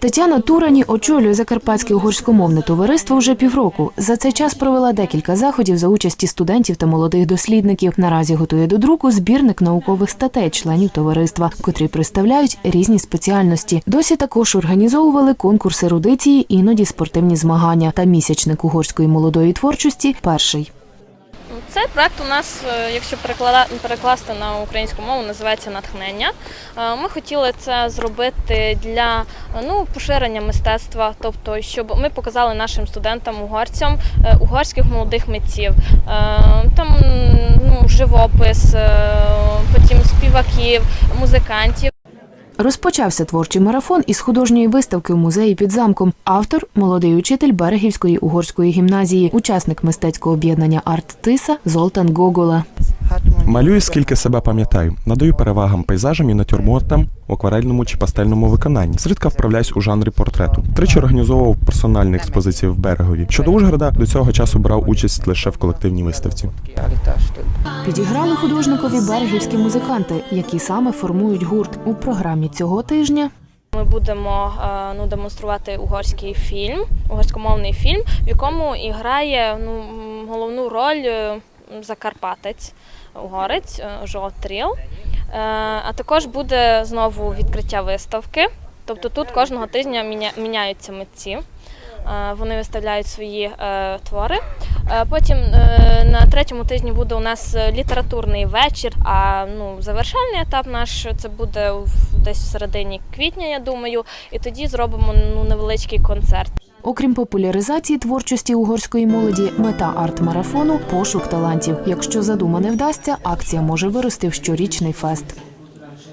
Тетяна Турані очолює Закарпатське угорськомовне товариство вже півроку. За цей час провела декілька заходів за участі студентів та молодих дослідників. Наразі готує до друку збірник наукових статей членів товариства, котрі представляють різні спеціальності. Досі також організовували конкурси ерудиції, іноді спортивні змагання та місячник угорської молодої творчості перший. Цей проект у нас, е, якщо перекласти на українську мову, називається натхнення. Е, Ми хотіли це зробити для ну, поширення мистецтва, тобто, щоб ми показали нашим студентам угорцям е, угорських молодих митців. Там ну, живопис, потім співаків, музикантів. Розпочався творчий марафон із художньої виставки в музеї під замком. Автор молодий учитель Берегівської угорської гімназії, учасник мистецького об'єднання Арт Тиса Золтан Гогола. Малюю скільки себе пам'ятаю, надаю перевагам пейзажам і натюрмортам у акварельному чи пастельному виконанні. Зрідка вправляюсь у жанрі портрету. Тричі організовував персональні експозиції в берегові. Щодо Ужгорода, до цього часу брав участь лише в колективній виставці. Підіграли художникові берегівські музиканти, які саме формують гурт. У програмі цього тижня Ми будемо е, ну, демонструвати угорський фільм, угорськомовний фільм, в якому і грає ну, головну роль е, закарпатець, угорець е, Жо Тріл. Е, А також буде знову відкриття виставки. Тобто тут кожного тижня міняються митці. Е, Вони виставляють свої твори. Потім на третьому тижні буде у нас літературний вечір. А ну, завершальний етап наш це буде десь в середині квітня, я думаю. І тоді зробимо ну, невеличкий концерт. Окрім популяризації творчості угорської молоді, мета арт-марафону пошук талантів. Якщо задума не вдасться, акція може вирости в щорічний фест.